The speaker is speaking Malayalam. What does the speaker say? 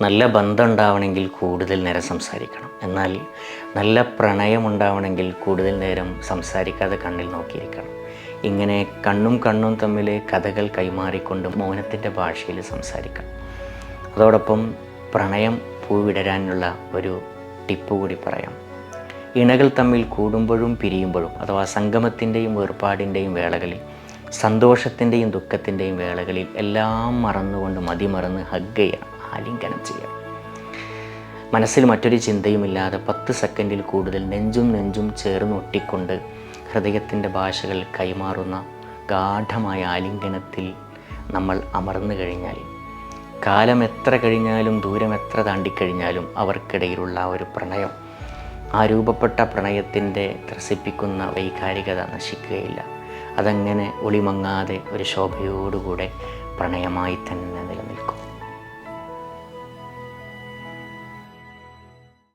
നല്ല ബന്ധം ഉണ്ടാവണമെങ്കിൽ കൂടുതൽ നേരം സംസാരിക്കണം. എന്നാൽ നല്ല പ്രണയം ഉണ്ടാവണമെങ്കിൽ കൂടുതൽ നേരം സംസാരിക്കാതെ കണ്ണിൽ നോക്കിയിരിക്കണം. ഇങ്ങനെ കണ്ണും കണ്ണും തമ്മിൽ കഥകൾ കൈമാറിക്കൊണ്ട് മൗനത്തിന്റെ ഭാഷയിൽ സംസാരിക്കണം. അതോടൊപ്പം പ്രണയം പൂവിടരാനുള്ള ഒരു ടിപ്പ് കൂടി പറയാം. ഇണകൾ തമ്മിൽ കൂടുമ്പോഴും പിരിയുമ്പോഴും അഥവാ സംഗമത്തിന്റെയും വേർപാടിന്റെയും വേളകളിൽ സന്തോഷത്തിന്റെയും ദുഃഖത്തിന്റെയും വേളകളിൽ എല്ലാം മറന്നുകൊണ്ട് മതിമറന്ന് ഹഗ് ചെയ്യുക ആലിംഗനം ചെയ്യുക മനസ്സിൽ മറ്റൊരു ചിന്തയുമില്ലാതെ പത്ത് സെക്കൻഡിൽ കൂടുതൽ നെഞ്ചും നെഞ്ചും ചേർന്ന് ഒട്ടിക്കൊണ്ട് ഹൃദയത്തിന്റെ ഭാഷകൾ കൈമാറുന്ന ഗാഠമായ ആലിംഗനത്തിൽ നമ്മൾ അമർന്നു കഴിഞ്ഞാൽ കാലം എത്ര കഴിഞ്ഞാലും ദൂരം എത്ര താണ്ടിക്കഴിഞ്ഞാലും അവർക്കിടയിലുള്ള ആ ഒരു പ്രണയം ആ രൂപപ്പെട്ട പ്രണയത്തിന്റെ ത്രസിപ്പിക്കുന്ന വൈകാരികത നശിക്കുകയില്ല. അതങ്ങനെ ഒളിമങ്ങാതെ ഒരു ശോഭയോടുകൂടെ പ്രണയമായി തന്നെ